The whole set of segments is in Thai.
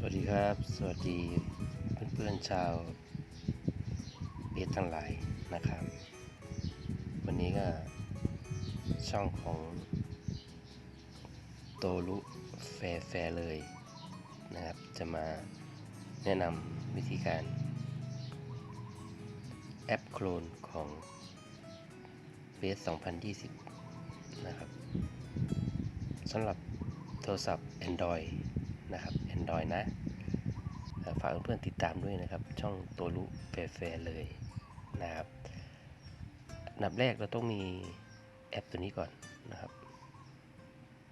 สวัสดีครับ สวัสดีเพื่อนๆชาวเบสทั้งหลายนะครับ วันนี้ก็ช่องของโตรุแฟร์แฟร์เลยนะครับ จะมาแนะนำวิธีการแอปโคลนของเบส2020 นะครับสำหรับโทรศัพท์ Android นะครับ Android นะฝากเพื่อนๆติดตามด้วยนะครับ ช่องตัวรู้แฟร์เลยนะครับอันดับแรกเราต้องมีแอปตัวนี้ก่อนนะครับ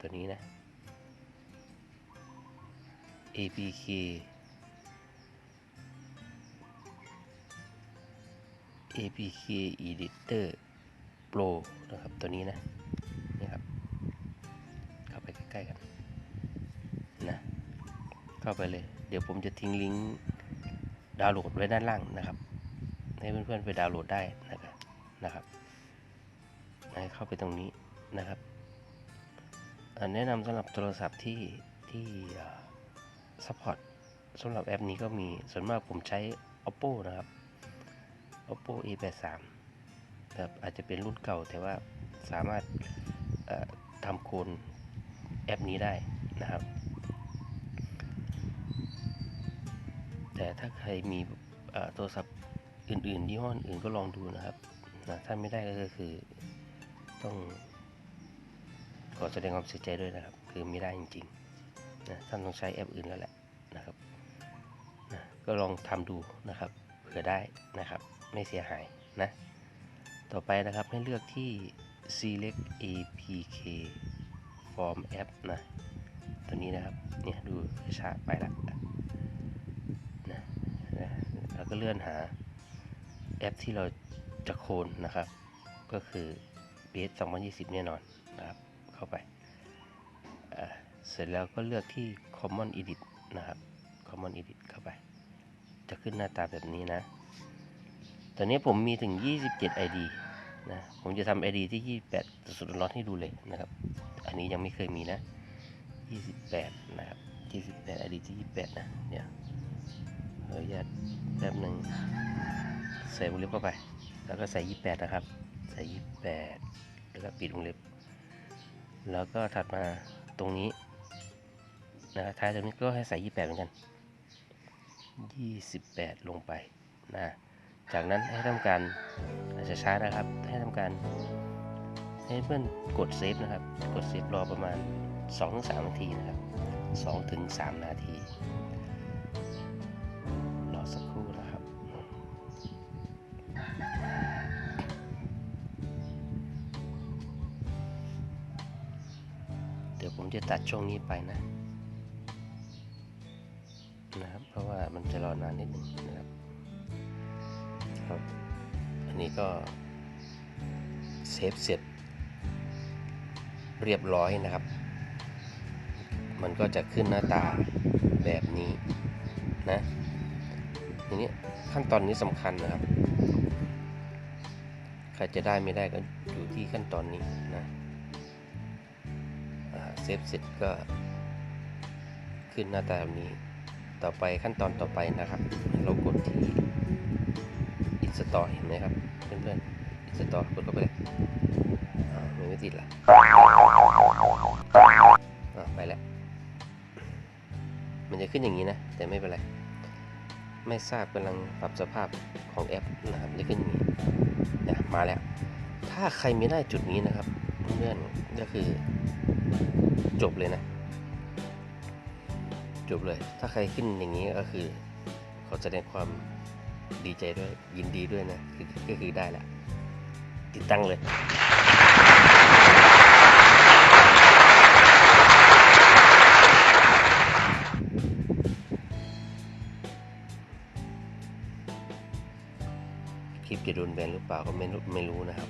ตัวนี้นะ APK APK Editor Pro นะครับ ตัวนี้นะนี่ครับ เข้าไปใกล้ๆกันน เข้าไปเลย เดี๋ยวผมจะทิ้งลิงก์ดาวน์โหลดไว้ด้านล่างนะครับ ให้เพื่อนๆไปดาวน์โหลดได้นะครับนะครับให้เข้าไปตรงนี้นะครับแนะนำสำหรับโทรศัพท์ที่ที่ซัพพอร์ตสำหรับแอปนี้ก็มีส่วนมากผมใช้ oppo นะครับ oppo a83 แบบอาจจะเป็นรุ่นเก่าแต่ว่าสามารถทำโคนแอปนี้ได้นะครับ แต่ถ้าใครมีโทรศัพท์อื่นๆยี่ห้ออื่นก็ลองดูนะครับนะถ้าไม่ได้ก็คือต้องขอแสดงความเสียใจด้วยนะครับ คือไม่ได้จริงๆนะท่านต้องใช้แอปอื่นแล้วแหละนะครับนะก็ลองทำดูนะครับเผื่อได้นะครับ ไม่เสียหายนะ ต่อไปนะครับให้เลือกที่ select apk form app นะตัวนี้นะครับเนี่ยดูช้าไปละ แล้วก็เลื่อนหาแอปที่เราจะโคนนะครับ ก็คือ BS 2020แน่นอนนะครับเข้าไป เสร็จแล้วก็เลือกที่ Common Edit นะครับ Common Edit เข้าไป จะขึ้นหน้าตาแบบนี้นะ ตอนนี้ผมมีถึง 27 ID นะ ผมจะทำ ID ที่ 28 สุดร้อนให้ดูเลยนะครับ อันนี้ยังไม่เคยมีนะ 28 นะครับ 28 ID ที่ 28 นะ เนี่ย ขออนุญาตแป๊บหนึ่งใส่วงเล็บเข้าไป แล้วก็ใส่ 28 นะครับ ใส่ 28 แล้วก็ปิดวงเล็บ แล้วก็ถัดมาตรงนี้นะท้ายตรงนี้ก็ให้ใส่ 28 เหมือนกัน 28 ลงไปนะจากนั้นให้ทำการอาจจะช้านะครับ ให้ทำการให้เพื่อนกดเซฟนะครับ กดเซฟรอประมาณ2-3นาทีนะครับ2-3นาที ตัดช่วงนี้ไปนะนะครับ เพราะว่ามันจะรอนานนิดหนึ่งนะครับครับ อันนี้ก็เซฟเสร็จเรียบร้อยนะครับ มันก็จะขึ้นหน้าตาแบบนี้นะทีนี้ขั้นตอนนี้สำคัญนะครับ ใครจะได้ไม่ได้ก็อยู่ที่ขั้นตอนนี้นะ เซฟเสร็จก็ขึ้นหน้าตาแบบนี้ ต่อไปขั้นตอนต่อไปนะครับ เรากดที่ install เห็นไหมครับ เพื่อนๆ install กดเข้าไปเลยอ่ามันไม่ติดละอ่าไปแล้ว มันจะขึ้นอย่างนี้นะ แต่ไม่เป็นไร ไม่ทราบกำลังปรับสภาพของแอปนะครับจะขึ้นอย่างนี้เนี่ยมาแล้ว ถ้าใครไม่ได้จุดนี้นะครับ เพื่อนก็คือ จบเลยนะ จบเลย ถ้าใครขึ้นอย่างนี้ก็คือขอแสดงความดีใจด้วยยินดีด้วยนะก็คือได้ละติดตั้งเลยคลิปจะโดนแบนหรือเปล่าก็ไม่รู้ไม่รู้นะครับ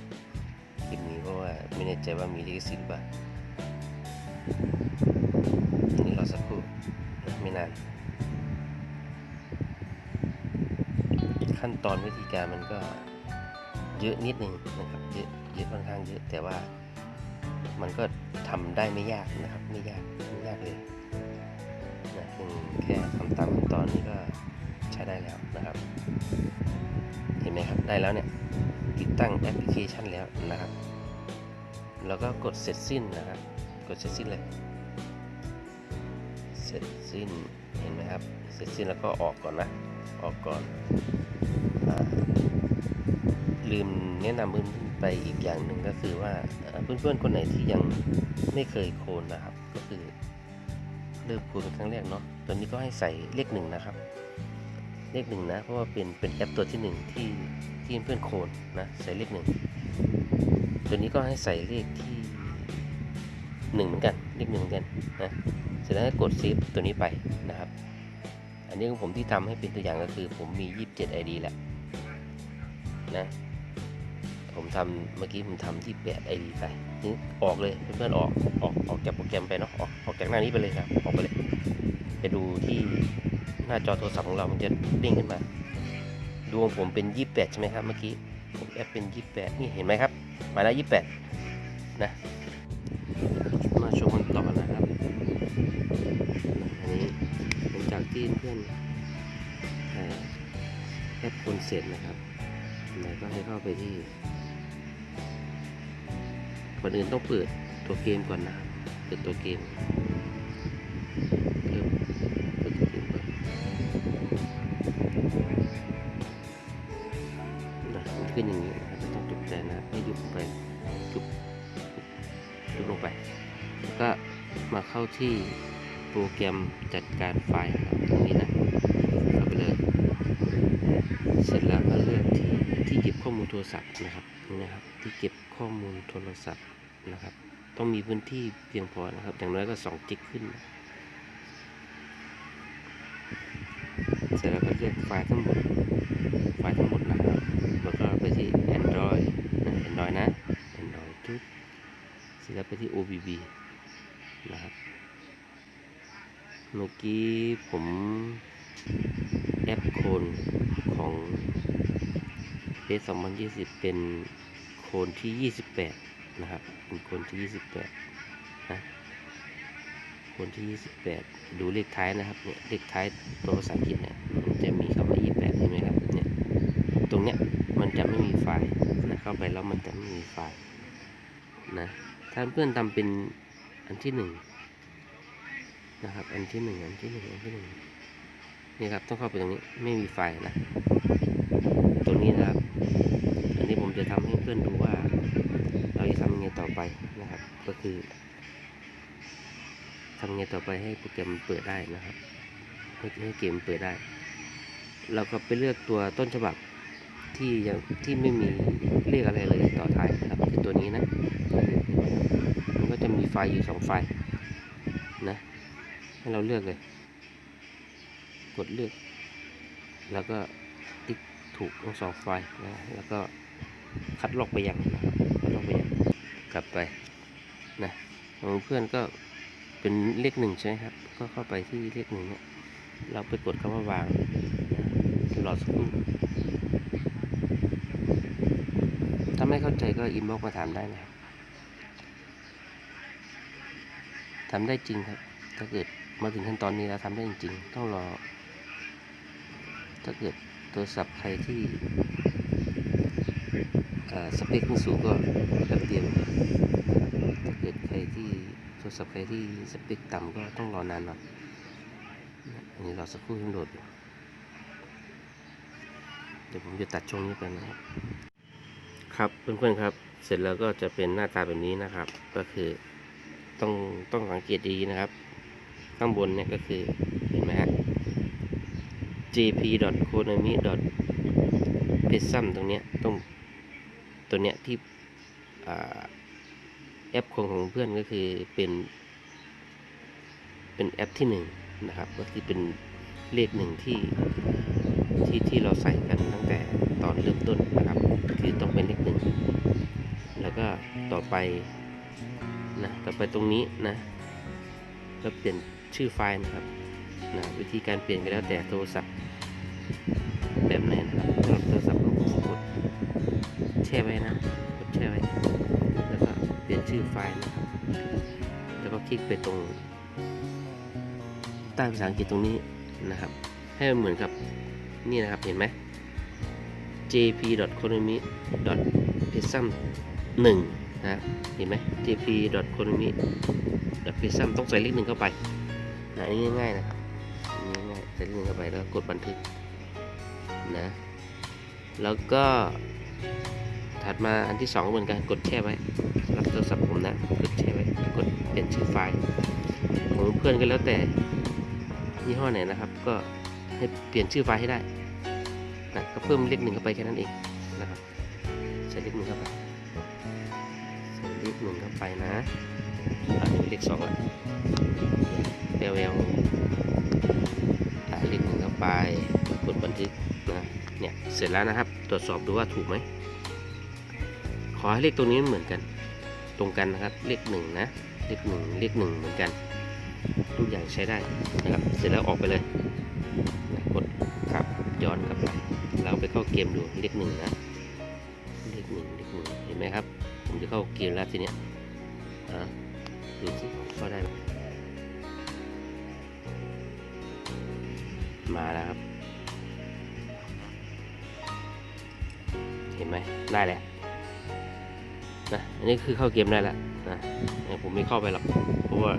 คลิปนี้เพราะว่าไม่แน่ใจว่ามีลิขสิทธิ์หรือเปล่า รอสักครู่ไม่นาน ขั้นตอนวิธีการมันก็เยอะนิดนึงนะครับ เยอะเยอะค่อนข้างเยอะ แต่ว่ามันก็ทำได้ไม่ยากนะครับ ไม่ยากไม่ยากเลยนะเพียงแค่ทำตามขั้นตอนนี้ก็ใช้ได้แล้วนะครับ เห็นไหมครับ ได้แล้วเนี่ยติดตั้งแอปพลิเคชันแล้วนะครับ แล้วก็กดเสร็จสิ้นนะครับ กดเสร็จสิ้นเลย เสร็จสิ้นเห็นไหมครับ เสร็จสิ้นแล้วก็ออกก่อนนะ ออกก่อนอลืมแนะนำเพื่อนไปอีกอย่างหนึ่งก็คือว่าเอ่อเพื่อนๆคนไหนที่ยังไม่เคยโคนนะครับ ก็คือเริ่มโคนเป็นครั้งแรกเนาะตอนนี้ก็ให้ใส่เลขหนึ่งนะครับ เลขหนึ่งนะ เพราะว่าเป็นเป็นแอปตัวที่หนึ่งที่ที่เพื่อนๆโคนนะ ใส่เลขหนึ่ง ตัวนี้ก็ให้ใส่เลขที่ หนึ่งเหมือนกันเลขหนึ่งเหมือนกันนะเสร็จแล้วกดเซฟตัวนี้ไปนะครับ อันนี้ของผมที่ทำให้เป็นตัวอย่างก็คือผมมี 27 ID แหละนะผมทำเมื่อกี้ผมทำที่8 ID ไปนี่ออกเลยเพื่อนๆออกออกออกจากโปรแกรมไปเนาะออกออกจากหน้านี้ไปเลยครับออกไปเลยไปดูที่หน้าจอโทรศัพท์ของเรา มันจะเด้งขึ้นมาดูของผมเป็น 28 ใช่ไหมครับ เมื่อกี้ ผมแอปเป็น 28 นี่เห็นไหมครับ มาแล้ว 28 นะ หลังจากที่เพื่อนแอปคนเสร็จนะครับแล้วก็ให้เข้าไปที่ก่อนอื่นต้องเปิดตัวเกมก่อนนะเปิดตัวเกมเริ่มเปิดตัวเกมก่อนนะมันขึ้นอย่างนี้นะครับไม่ต้องตกใจนะให้ยุบไปยุบยุบลงไป แล้วก็มาเข้าที่โปรแกรมจัดการไฟล์ นี้นะเข้าไปเลยเสร็จแล้วก็เลือกที่ที่เก็บข้อมูลโทรศัพท์นะครับนี่นะครับ ที่เก็บข้อมูลโทรศัพท์นะครับ ต้องมีพื้นที่เพียงพอนะครับ อย่างน้อยก็2จิกขึ้นเสร็จแล้วก็เลือกไฟล์ทั้งหมด ไฟล์ทั้งหมดนะครับ แล้วก็ไปที่ Android นะ Android นะ Android ทุกเสร็จแล้วไปที่ OBB นะครับ เมื่อกี้ผมแอปโคนของเฟส2020เป็นโคนที่28นะครับ เป็นโคนที่28นะโคนที่28ดูเลขท้ายนะครับเนี่ยเลขท้ายตัวภาษาอังกฤษเนี่ยมันจะมีคำว่า28เห็นไหมครับเนี่ยตรงเนี้ยมันจะไม่มีไฟล์นะเข้าไปแล้วมันจะไม่มีไฟล์นะถ้าเพื่อนทำเป็นอันที่หนึ่ง นะครับ อันที่หนึ่งอันที่หนึ่งอันที่หนึ่งนี่ครับต้องเข้าไปตรงนี้ไม่มีไฟนะ ตรงนี้นะครับ อันนี้ผมจะทำให้เพื่อนดูว่า เราจะทำยังไงต่อไปนะครับ ก็คือทำยังไงต่อไปให้โปรแกรมเปิดได้นะครับให้ให้เกมเปิดได้ เราก็ไปเลือกตัวต้นฉบับที่ยังที่ไม่มีเลขอะไรเลยต่อท้ายนะครับคือตัวนี้นะมันก็จะมีไฟล์อยู่สองไฟล์ ให้เราเลือกเลย กดเลือก แล้วก็ติ๊กถูกทั้งสองไฟล์นะแล้วก็คัดลอกไปยังนะคัดลอกไปยังกลับไปนะของเพื่อนก็เป็นเลขหนึ่งใช่ไหมครับ ก็เข้าไปที่เลขหนึ่งเนี่ยเราไปกดคำว่าวางนะรอสักครู่ถ้าไม่เข้าใจก็อินบ็อกมาถามได้นะครับทำได้จริงครับ ถ้าเกิด มาถึงขั้นตอนนี้แล้วทำได้จริงๆ ต้องรอ ถ้าเกิดโทรศัพท์ใครที่สเปคไม่สูงก็แป๊บเดียวถ้าเกิดใครที่โทรศัพท์ใครที่สเปคต่ำก็ต้องรอนานหน่อยนะอันนี้รอสักครู่ให้โหลดอยู่เดี๋ยวผมจะตัดช่วงนี้ไปนะครับ ครับเพื่อนๆครับ เสร็จแล้วก็จะเป็นหน้าตาแบบนี้นะครับ ก็คือต้องต้องสังเกตดีนะครับ ข้างบนเนี่ยก็คือ เห็นไหมฮะ jp.konami. p e s u m ตรงเนี้ยต้องตัวเนี้ยที่แอปของของเพื่อนก็คือเป็นเป็นแอปที่หนึ่งนะครับก็คือเป็นเลขหนึ่งที่ที่ที่เราใส่กันตั้งแต่ตอนเริ่มต้นนะครับคือต้องเป็นเลขหนึ่งแล้วก็ต่อไปนะต่อไปตรงนี้นะก็เปลี่ยน ชื่อไฟล์นะครับนะวิธีการเปลี่ยนก็แล้วแต่โทรศัพท์แบบไหนนะครับสำหรับโทรศัพท์ของผมกดแช่ไว้นะกดแช่ไว้ แล้วก็เปลี่ยนชื่อไฟล์นะครับ แล้วก็คลิกไปตรงใต้ภาษาอังกฤษตรงนี้นะครับ ให้มันเหมือนกับนี่นะครับเห็นไหม jp.economy.pesum 1นะเห็นไหม jp.economy.pesum ต้องใส่เลขหนึ่งเข้าไป นะนนี้ง่ายๆนะครับง่ายๆใส่เลขหนึ่งเข้าไปแล้วกดบันทึกนะแล้วก็ถัดมาอันที่สองก็เหมือนกันกดแช่ไว้รับโทรศัพท์ผมนะกดแช่ไว้กดเปลี่ยนชื่อไฟล์ของเพื่อนก็แล้วแต่ยี่ห้อไหนนะครับ ก็ให้เปลี่ยนชื่อไฟล์ให้ได้นะก็เพิ่มเลขหนึ่งเข้าไปแค่นั้นเองนะครับใส่เลขหนึ่งเข้าไปใส่เลขหนึ่งเข้าไปนะอันนี้เลขสองละ เอลเอลใส่เลขหนึ่งเข้าไปกดบันทึกนะเนี่ยเสร็จแล้วนะครับ ตรวจสอบดูว่าถูกไหมขอให้เลขตัวนี้เหมือนกัน ตรงกันนะครับเลขหนึ่งนะเลขหนึ่งเลขหนึ่งเหมือนกัน ทุกอย่างใช้ได้นะครับเสร็จแล้วออกไปเลยกดกลับย้อนกลับไปเราไปเข้าเกมดูเลขหนึ่งนะเลขหนึ่งเลขหนึ่งเห็นไหมครับ ผมจะเข้าเกมแล้วทีเนี้ยอะดูสิเข้าได้ไหม มาแล้วครับ เห็นไหมได้แล้วนะอันนี้คือเข้าเกมได้แล้วนะผมไม่เข้าไปหรอกเพราะว่า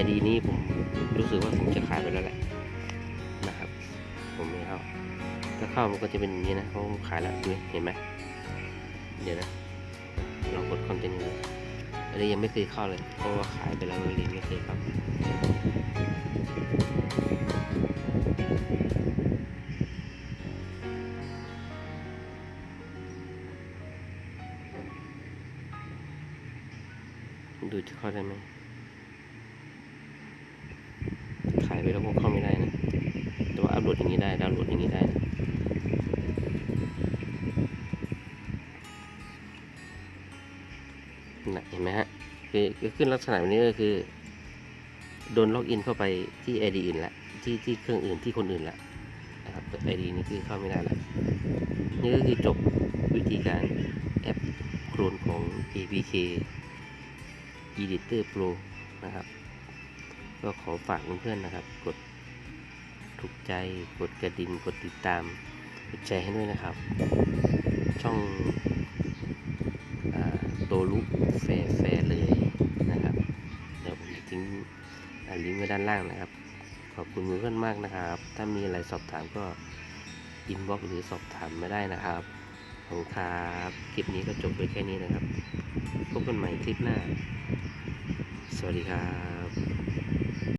ID นี้ผมรู้สึกว่าผมจะขายไปแล้วแหละนะครับ ผมไม่เข้าถ้าเข้ามันก็จะเป็นอย่างนี้นะเพราะผมขายแล้วนี่เห็นไหมเดี๋ยวนะลองกดคอนเทนต์ดูอันนี้ยังไม่เคยเข้าเลยเพราะว่าขายไปแล้วเลยไม่เคยเข้า เข้าได้ไหมขายไปแล้วคงเข้าไม่ได้นะ แต่ว่าอัพโหลดอย่างนี้ได้ ดาวน์โหลดอย่างนี้ได้นะนะเห็นไหมฮะคือขึ้นลักษณะแบบนี้ก็คือ โดนล็อกอินเข้าไปที่ ID อื่นละที่ที่เครื่องอื่นที่คนอื่นละนะครับ ID นี้คือเข้าไม่ได้ละนี่ก็คือจบวิธีการแอปโคลนของ APK Editor Pro นะครับ ก็ขอฝากเพื่อนๆนะครับ กดถูกใจกดกระดิ่งกดติดตามกดแชร์ให้ด้วยนะครับ ช่องอโตลุแฟร์แฟร์เลยนะครับ เดี๋ยวผมจะทิ้งลิงก์ไว้ด้านล่างนะครับ ขอบคุณเพื่อนๆมากนะครับ ถ้ามีอะไรสอบถามก็อินบ็อกหรือสอบถามมาได้นะครับขอบคุณครับ คลิปนี้ก็จบไปแค่นี้นะครับ พบกันใหม่คลิปหน้า สวัสดีครับ